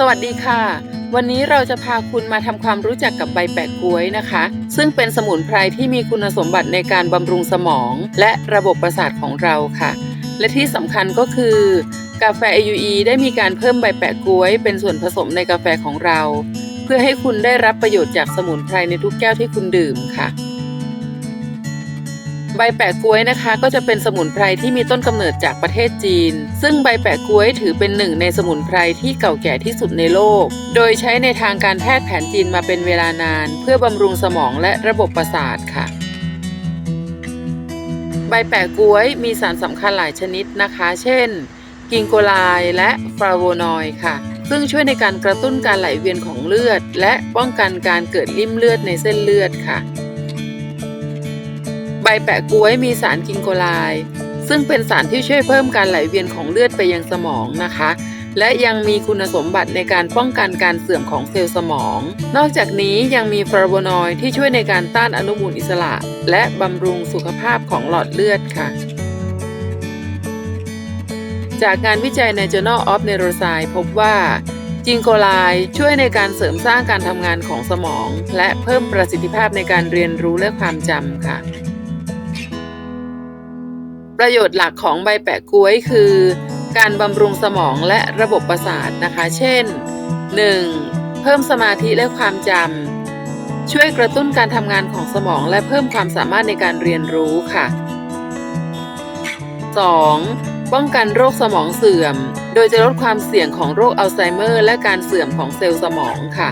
สวัสดีค่ะ วันนี้เราจะพาคุณมาทำความรู้จักกับใบแปะก๊วยนะคะ ซึ่งเป็นสมุนไพรที่มีคุณสมบัติในการบำรุงสมอง และระบบประสาทของเราค่ะ และที่สำคัญก็คือกาแฟ AUE ได้มีการเพิ่มใบแปะก๊วย เป็นส่วนผสมในกาแฟของเรา เพื่อให้คุณได้รับประโยชน์จากสมุนไพรในทุกแก้วที่คุณดื่มค่ะ ใบแปะก๊วยนะคะ ก็จะเป็นสมุนไพรที่มีต้นกำเนิดจากประเทศจีน ซึ่งใบแปะก๊วยถือเป็นหนึ่งในสมุนไพรที่เก่าแก่ที่สุดในโลก โดยใช้ในทางการแพทย์แผนจีนมาเป็นเวลานาน เพื่อบำรุงสมองและระบบประสาทค่ะใบแปะก๊วยมีสารสำคัญหลายชนิดนะคะ เช่น กิงโกไลและฟลาโวนอยด์ค่ะ ซึ่งช่วยในการกระตุ้นการไหลเวียนของเลือด และป้องกันการเกิดริ่มเลือดในเส้นเลือดค่ะ ใบแปะก๊วยมีสารกิงโกไลด์ซึ่งเป็นสารที่ช่วยเพิ่มการไหลเวียนของเลือดไปยังสมองนะคะ และยังมีคุณสมบัติในการป้องกันการเสื่อมของเซลล์สมอง นอกจากนี้ยังมีฟลาโวนอยด์ที่ช่วยในการต้านอนุมูลอิสระ และบำรุงสุขภาพของหลอดเลือดค่ะ จากงานวิจัยใน Journal of Neuroscience พบว่าจิงโกไลช่วยในการเสริมสร้างการทำงานของสมอง และเพิ่มประสิทธิภาพในการเรียนรู้และความจำค่ะ ประโยชน์หลักของใบแปะก๊วยคือ การบำรุงสมองและระบบประสาทนะคะ เช่น 1. เพิ่มสมาธิและความจำช่วยกระตุ้นการทำงานของสมองและเพิ่มความสามารถในการเรียนรู้ค่ะ 2. ป้องกันโรคสมองเสื่อม โดยจะลดความเสี่ยงของโรคอัลไซเมอร์ และการเสื่อมของเซลล์สมองค่ะ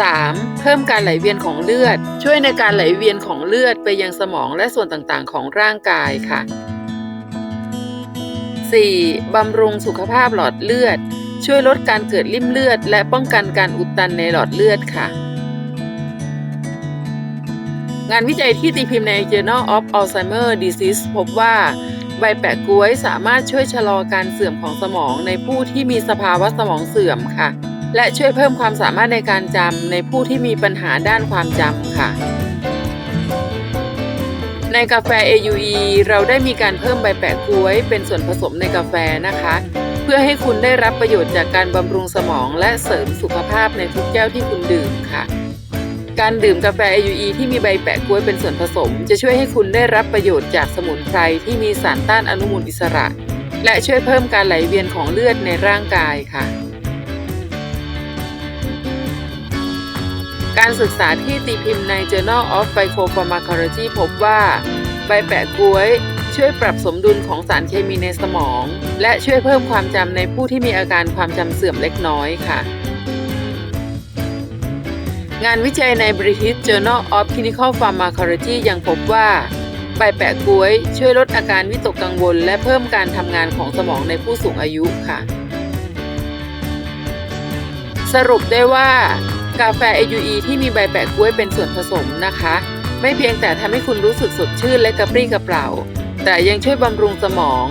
3. เพิ่มการไหลเวียนของเลือด ช่วยในการไหลเวียนของเลือดไปยังสมองและส่วนต่างๆ ของร่างกายค่ะ 4. บำรุงสุขภาพหลอดเลือด ช่วยลดการเกิดริ่มเลือด และป้องกันการอุดตันในหลอดเลือดค่ะ งานวิจัยที่ตีพิมพ์ใน Journal of Alzheimer Disease พบว่าใบแปะก๊วยสามารถช่วยชะลอการเสื่อมของสมองในผู้ที่มีสภาวะสมองเสื่อมค่ะ และช่วยเพิ่มความสามารถในการจำในผู้ที่มีปัญหาด้านความจำค่ะ ในกาแฟ AUE เราได้มีการเพิ่มใบแปะก๊วย เป็นส่วนผสมในกาแฟนะคะ เพื่อให้คุณได้รับประโยชน์จากการบำรุงสมอง และเสริมสุขภาพในทุกแก้วที่คุณดื่มค่ะการดื่มกาแฟ AUE ที่มีใบแปะก๊วยเป็นส่วนผสม จะช่วยให้คุณได้รับประโยชน์จากสมุนไพรที่มีสารต้านอนุมูลอิสระ และช่วยเพิ่มการไหลเวียนของเลือดในร่างกายค่ะ การศึกษาที่ตีพิมพ์ใน Journal of Psychopharmacology พบว่า ใบแปะก๊วย ช่วยปรับสมดุลของสารเคมีในสมอง และช่วยเพิ่มความจำในผู้ที่มีอาการความจำเสื่อมเล็กน้อยค่ะ งานวิจัยใน British Journal of Clinical Pharmacology ยังพบว่า ใบแปะก๊วย ช่วยลดอาการวิตกกังวล และเพิ่มการทำงานของสมองในผู้สูงอายุค่ะ สรุปได้ว่า กาแฟ AUE ที่มีใบแปะก๊วยเป็นส่วนผสมนะคะ ไม่เพียงแต่ทำให้คุณรู้สึกสดชื่นและกระปรี้กระเปร่า แต่ยังช่วยบำรุงสมอง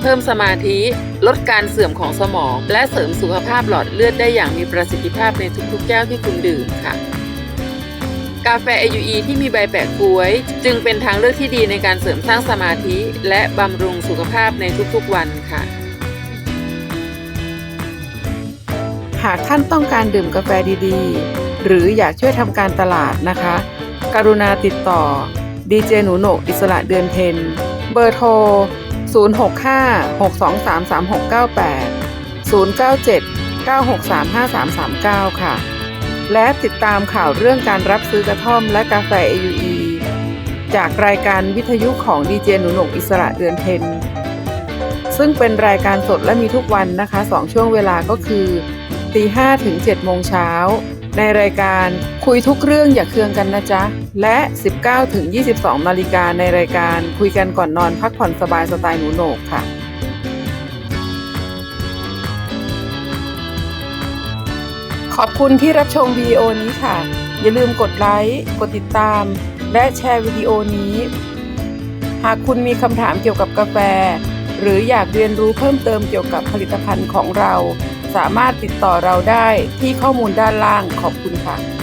เพิ่มสมาธิ ลดการเสื่อมของสมอง และเสริมสุขภาพหลอดเลือดได้อย่างมีประสิทธิภาพในทุกๆ แก้วที่คุณดื่มค่ะ กาแฟ AUE ที่มีใบแปะก๊วย จึงเป็นทางเลือกที่ดีในการเสริมสร้างสมาธิ และบำรุงสุขภาพในทุกๆ วันค่ะ หากท่านต้องการดื่มกาแฟดีๆ หรืออยากช่วยทำการตลาดนะคะ กรุณาติดต่อดีเจหนูโหนกอิสระเดือนเพ็ญเบอร์โทร 065-623-3698 097-963-5339 ค่ะ และติดตามข่าวเรื่องการรับซื้อกระท่อมและกาแฟ AUE จากรายการวิทยุของดีเจหนูโหนกอิสระเดือนเพ็ญซึ่งเป็นรายการสดและมีทุกวันนะคะ 2 ช่วงเวลาก็คือ ตีห้ถึง7โมงเช้า ในรายการคุยทุกเรื่องอย่าเคืองกันนะจ๊ะ และ 19ถึง22นาฬิกาในรายการคุยกันก่อนนอนพักผ่อนสบายสไตล์หนูโหนกค่ะขอบคุณที่รับชมวิดีโอนี้ค่ะ อย่าลืมกดไลค์ กดติดตาม และแชร์วิดีโอนี้ หากคุณมีคำถามเกี่ยวกับกาแฟ หรืออยากเรียนรู้เพิ่มเติมเกี่ยวกับผลิตภัณฑ์ของเรา สามารถติดต่อเราได้ที่ข้อมูลด้านล่างขอบคุณค่ะ